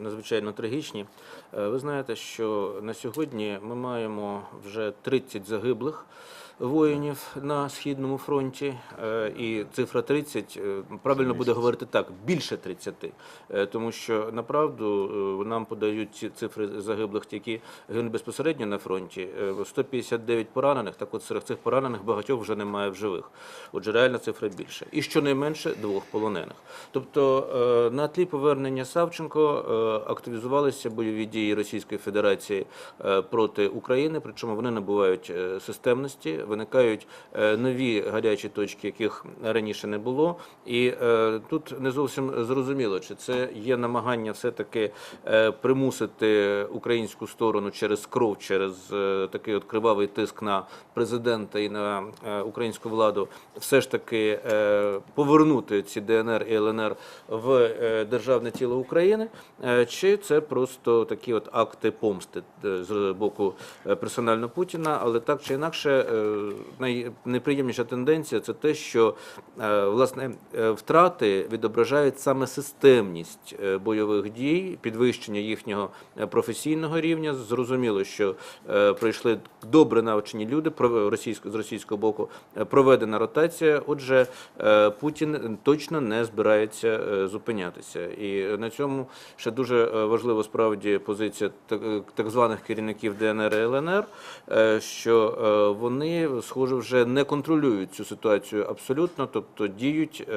надзвичайно трагічні. Е, Ви знаєте, що на сьогодні ми маємо вже 30 загиблих воїнів на східному фронті, е, і цифра 30, е, правильно буде говорити так, більше 30, Е, тому що направду нам подають ці цифри загиблих, які гинуть безпосередньо на фронті. Е, 159 поранених, так от серед цих поранених багатьох вже немає в живих. Отже, реальна цифра більше. І щонайменше двох полонених. Тобто на тлі повернення Савченко активізувалися бойові дії Російської Федерації проти України, причому вони набувають системності, виникають е, нові гарячі точки, яких раніше не було. І е, тут не зовсім зрозуміло, чи це є намагання все-таки е, примусити українську сторону через кров, через такий от кривавий тиск на президента і на українську владу, все ж таки повернути ці ДНР і ЛНР в державне тіло України, чи це просто такі от акти помсти з боку персонально Путіна, але так чи інакше, найнеприємніша тенденція це те, що е, власне е, втрати відображають саме системність е, бойових дій, підвищення їхнього професійного рівня. Зрозуміло, що прийшли добре навчені люди з російського боку, проведена ротація. Отже, Путін точно не збирається зупинятися. І на цьому ще дуже важлива справді позиція так, званих керівників ДНР і ЛНР, що е, схоже, вже не контролюють цю ситуацію абсолютно, тобто діють, е,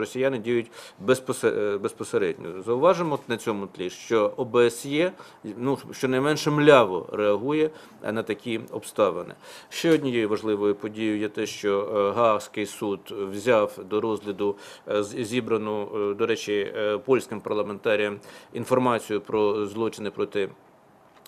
росіяни діють е, безпосередньо. Зауважимо на цьому тлі, що ОБСЄ ну, щонайменше мляво реагує на такі обставини. Ще однією важливою подією є те, що е, Гаагський суд взяв до розгляду зібрану, до речі, польським парламентаріям інформацію про злочини проти.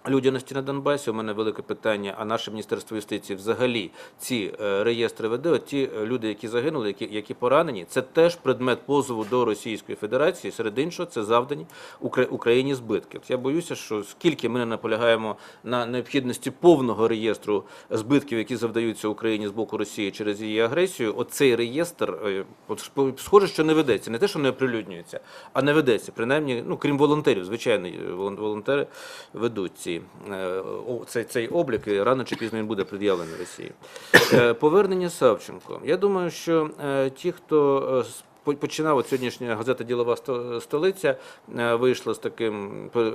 Людяності на Донбасі у мене велике питання. А наше міністерство юстиції взагалі ці е, реєстри веде. От ті е, люди, які загинули, які, які поранені, це теж предмет позову до Російської Федерації. Серед іншого, це завдані Укра- Україні збитки. Я боюся, що скільки ми не наполягаємо на необхідності повного реєстру збитків, які завдаються Україні з боку Росії через її агресію, оцей реєстр, е, от схоже, що не ведеться. Не те, що не оприлюднюється, а не ведеться. Принаймні, ну крім волонтерів, звичайно, волонтери ведуть ці, е, цей, цей облік, і рано чи пізно він буде пред'явлений Росії. Е, Повернення Савченко. Я думаю, що е, ті, хто починав от сьогоднішня газета Ділова столиця е, вийшла з таким е,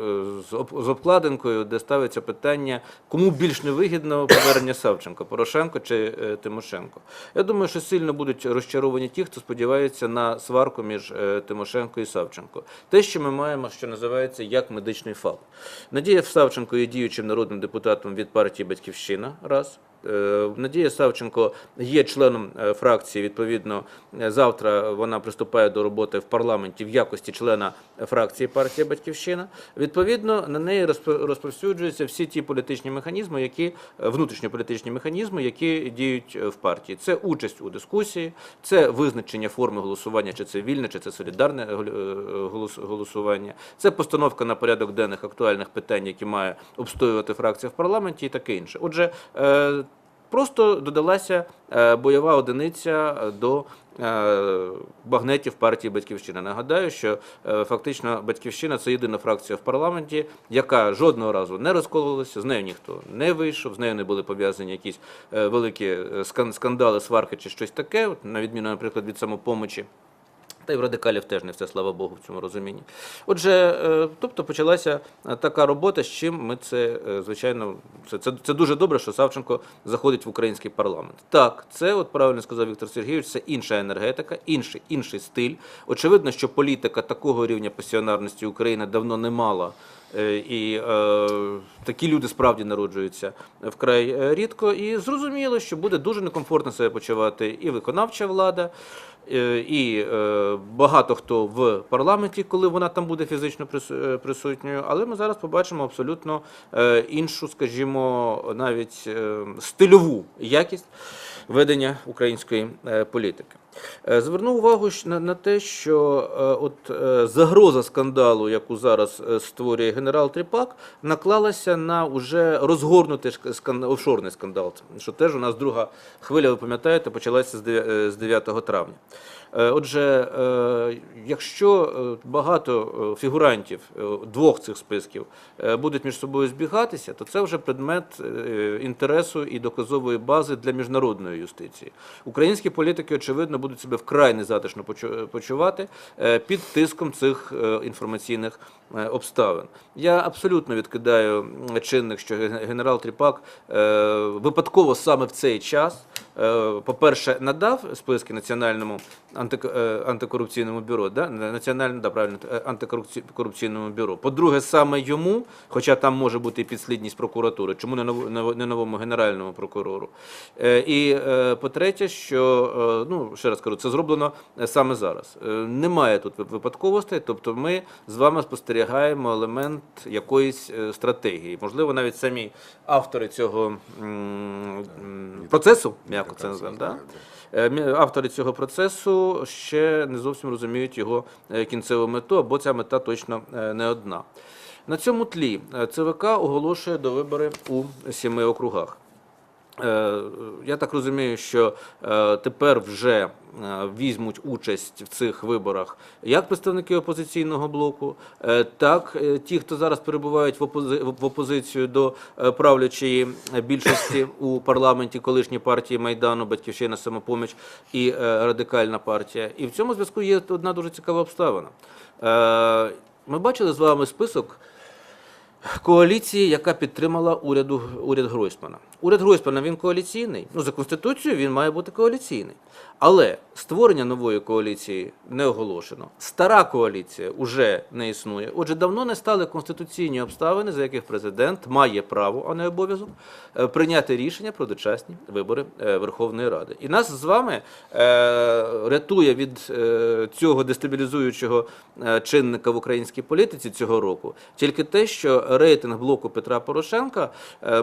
з обкладинкою, де ставиться питання, кому більш невигідно повернення Савченко, Порошенко чи е, Тимошенко. Я думаю, що сильно будуть розчаровані ті, хто сподівається на сварку між Тимошенко і Савченко. Те, що ми маємо, що називається як медичний ФАП. Надія Савченко є діючим народним депутатом від партії Батьківщина. Раз. Е, Надія Савченко є членом е, фракції. Відповідно, е, завтра вона приступає до роботи в парламенті в якості члена фракції партія Батьківщина. Відповідно, на неї розп- розповсюджуються всі ті політичні механізми, які внутрішньополітичні механізми, які діють в партії. Це участь у дискусії, це визначення форми голосування, чи це вільне, чи це солідарне голос- голосування, це постановка на порядок денних актуальних питань, які має обстоювати фракція в парламенті, і таке інше. Отже. Просто додалася е, бойова одиниця до е, багнетів партії Батьківщина. Нагадаю, що е, фактично Батьківщина це єдина фракція в парламенті, яка жодного разу не розкололася, з нею ніхто не вийшов, з нею не були пов'язані якісь великі скандали, сварки чи щось таке, на відміну, наприклад, від самопомочі. Та й в радикалів теж не все, слава Богу, в цьому розумінні. Отже, е, тобто почалася е, така робота, з чим ми це, е, звичайно, це, це, це дуже добре, що Савченко заходить в український парламент. Так, це, от правильно сказав Віктор Сергійович, це інша енергетика, інший, інший стиль. Очевидно, що політика такого рівня пасіонарності України давно не мала. І е, такі люди справді народжуються вкрай рідко. І зрозуміло, що буде дуже некомфортно себе почувати і виконавча влада, і е, багато хто в парламенті, коли вона там буде фізично е, присутньою. Але ми зараз побачимо абсолютно е, іншу, скажімо, навіть е, стильову якість ведення української е, політики. Е, Зверну увагу на, на те, що е, от е, загроза скандалу, яку зараз створює генерал Тріпак, наклалася на уже розгорнутий скандал, офшорний скандал, що теж у нас друга хвиля, ви пам'ятаєте, почалася з 9 травня. Е, Отже, е, якщо е, багато фігурантів двох цих списків будуть між собою збігатися, то це вже предмет інтересу і доказової бази для міжнародної юстиції. Українські політики, очевидно, будуть себе вкрай незатишно почу- почувати під тиском цих інформаційних обставин. Я абсолютно відкидаю чинник, що ген- генерал Тріпак випадково саме в цей час, е, по-перше, надав списки національному антикорупційному бюро, да? національному да, правильно, е, антикорупційному бюро. По-друге, саме йому, хоча там може бути і підслідність прокуратури, чому не ново- ново- не новому генеральному прокурору. Е, І е, по-третє, що е, ну ще раз кажу, це зроблено е, саме зараз. Е, Немає тут випадковостей, тобто ми з вами спостерігаємо елемент якоїсь е, стратегії. Можливо, навіть самі автори цього процесу, м'яко це називаємо, да? Е, автори цього процесу ще не зовсім розуміють його е, кінцеву мету, або ця мета точно е, не одна. На цьому тлі ЦВК оголошує до вибори у сіми округах. Е, Я так розумію, що е, тепер вже е, візьмуть участь в цих виборах як представники опозиційного блоку, так ті, хто зараз перебувають в опози- в опозицію до правлячої більшості у парламенті колишньої партії Майдану, Батьківщина, Самопоміч і Радикальна партія. І в цьому зв'язку є одна дуже цікава обставина. Ми бачили з вами список коаліції, яка підтримала уряду, уряд Гройсмана. Уряд Гройсмана він коаліційний. Ну, за Конституцією він має бути коаліційний. Але створення нової коаліції не оголошено. Стара коаліція вже не існує. Отже, давно не стали конституційні обставини, за яких президент має право, а не обов'язок, е, прийняти рішення про дочасні вибори е, Верховної Ради. І нас з вами е, рятує від цього дестабілізуючого чинника в українській політиці цього року тільки те, що рейтинг блоку Петра Порошенка,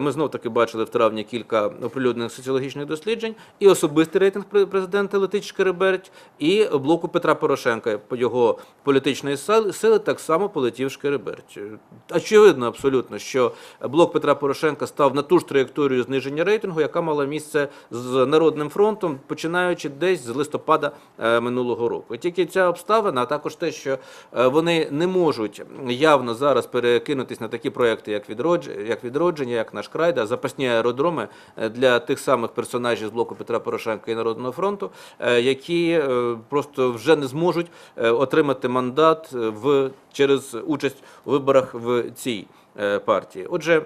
ми знов таки бачили в травні кілька оприлюднених соціологічних досліджень, і особистий рейтинг президента летить шкереберть, і блоку Петра Порошенка по його політичної сили, так само полетів шкереберть. Очевидно, абсолютно, що блок Петра Порошенка став на ту ж траєкторію зниження рейтингу, яка мала місце з Народним фронтом, починаючи десь з листопада е, минулого року. Тільки ця обставина, а також те, що е, вони не можуть явно зараз перекинутись на такі проекти, як відродження, як відродження, як наш край, да, запасні аеродроми е, для тих самих персонажів з блоку Петра Порошенка і Народного фронту, е, які е, просто вже не зможуть отримати мандат в через участь у виборах в цій партії. Отже.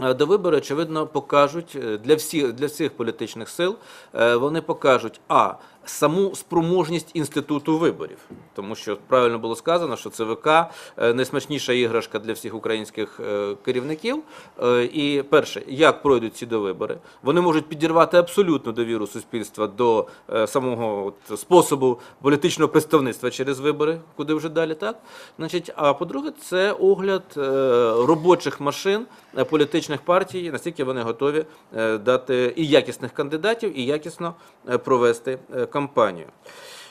До вибори, очевидно, покажуть для всіх для всіх політичних сил. Вони покажуть а саму спроможність інституту виборів, тому що правильно було сказано, що ЦВК е, найсмачніша іграшка для всіх українських е, керівників. Е, І перше, як пройдуть ці довибори, вони можуть підірвати абсолютну довіру суспільства до самого от, способу політичного представництва через вибори, куди вже далі, так? Значить, а по-друге, це огляд робочих машин політичних партій, наскільки вони готові дати і якісних кандидатів, і якісно провести е, кампанію.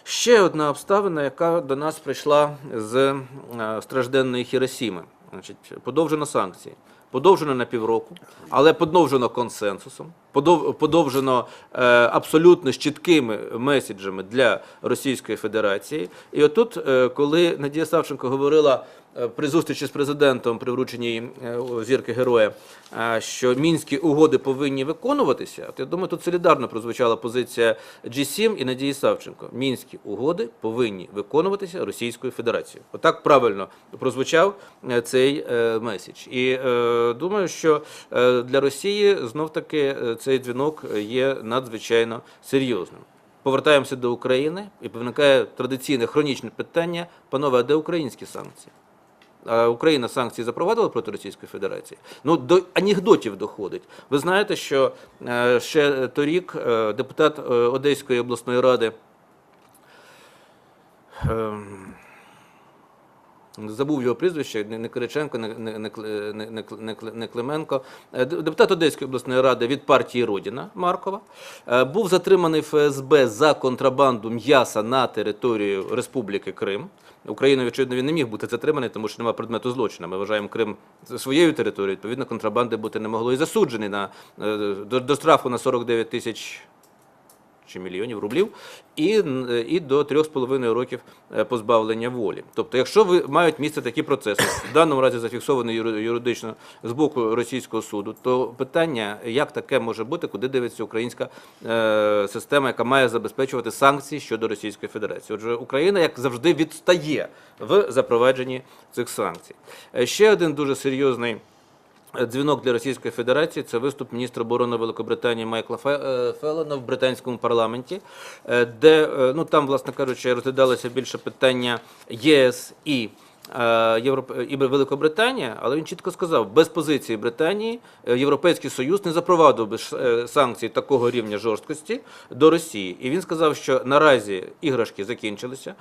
Ще одна обставина, яка до нас прийшла з е, стражденної Хіросіми. Значить, подовжено санкції. Подовжено на півроку, але подовжено консенсусом, подовжено е, абсолютно з чіткими меседжами для Російської Федерації. І отут, е, коли Надія Савченко говорила при зустрічі з президентом при врученні е, зірки героя, е, що мінські угоди повинні виконуватися. От я думаю, тут солідарно прозвучала позиція G7 і Надії Савченко. Мінські угоди повинні виконуватися Російською Федерацією. Отак правильно прозвучав е, цей е, меседж. І е, думаю, що е, для Росії знов таки е, цей дзвінок є надзвичайно серйозним. Повертаємося до України і виникає традиційне хронічне питання: панове, а де українські санкції? Україна санкції запровадила проти Російської Федерації. Ну до анекдотів доходить. Ви знаєте, що е, ще торік е, депутат е, Одеської обласної ради. ем, Забув його прізвище, не Кириченко, не, не, не, не, не, Клименко. Депутат Одеської обласної ради від партії Родіна Маркова був затриманий ФСБ за контрабанду м'яса на територію Республіки Крим. Україною, очевидно, він не міг бути затриманий, тому що немає предмету злочину. Ми вважаємо Крим своєю територією. Відповідно, контрабанди бути не могло і засуджений на, е, до, до штрафу на 49 тисяч чи мільйонів рублів, і, н- і до 3,5 років е, позбавлення волі. Тобто, якщо ви мають місце такі процеси, в даному разі зафіксовані юридично з боку російського суду, то питання, як таке може бути, куди дивиться українська е, система, яка має забезпечувати санкції щодо Російської Федерації. Отже, Україна, як завжди, відстає в запровадженні цих санкцій. Е, Ще один дуже серйозний. Дзвінок для Російської Федерації це виступ міністра оборони Великобританії Майкла е, Феллона в британському парламенті, е, де е, ну там, власне кажучи, розглядалося більше питання ЄС і. Е, і Великобританія, але він чітко сказав, без позиції Британії е, Європейський Союз не запровадив би е, санкцій такого рівня жорсткості до Росії. І він сказав, що наразі іграшки закінчилися.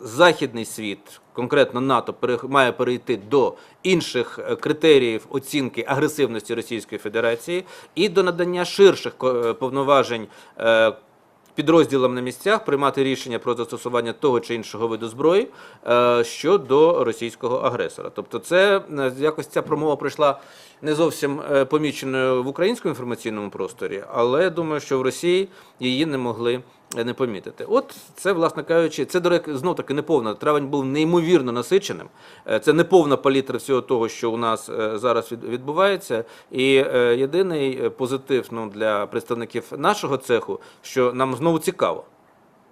Західний світ, конкретно НАТО, має перейти до інших критеріїв оцінки агресивності Російської Федерації і до надання ширших повноважень. Підрозділам на місцях приймати рішення про застосування того чи іншого виду зброї е, щодо російського агресора. Тобто, це е, якось ця промова пройшла не зовсім е, поміченою в українському інформаційному просторі, але думаю, що в Росії її не могли не помітити. От це, власне кажучи, це знов таки неповна. Травень був неймовірно насиченим. Е, Це неповна палітра всього того, що у нас е, зараз відбувається. І е, єдиний позитив ну, для представників нашого цеху, що нам знову цікаво.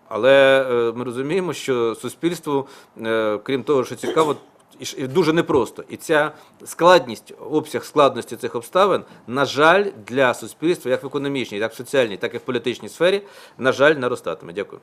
Але ми розуміємо, що суспільству, крім того, що цікаво, і дуже непросто. І ця складність, обсяг складності цих обставин, на жаль, для суспільства, як в економічній, так в соціальній, так і в політичній сфері, на жаль, наростатиме. Дякую.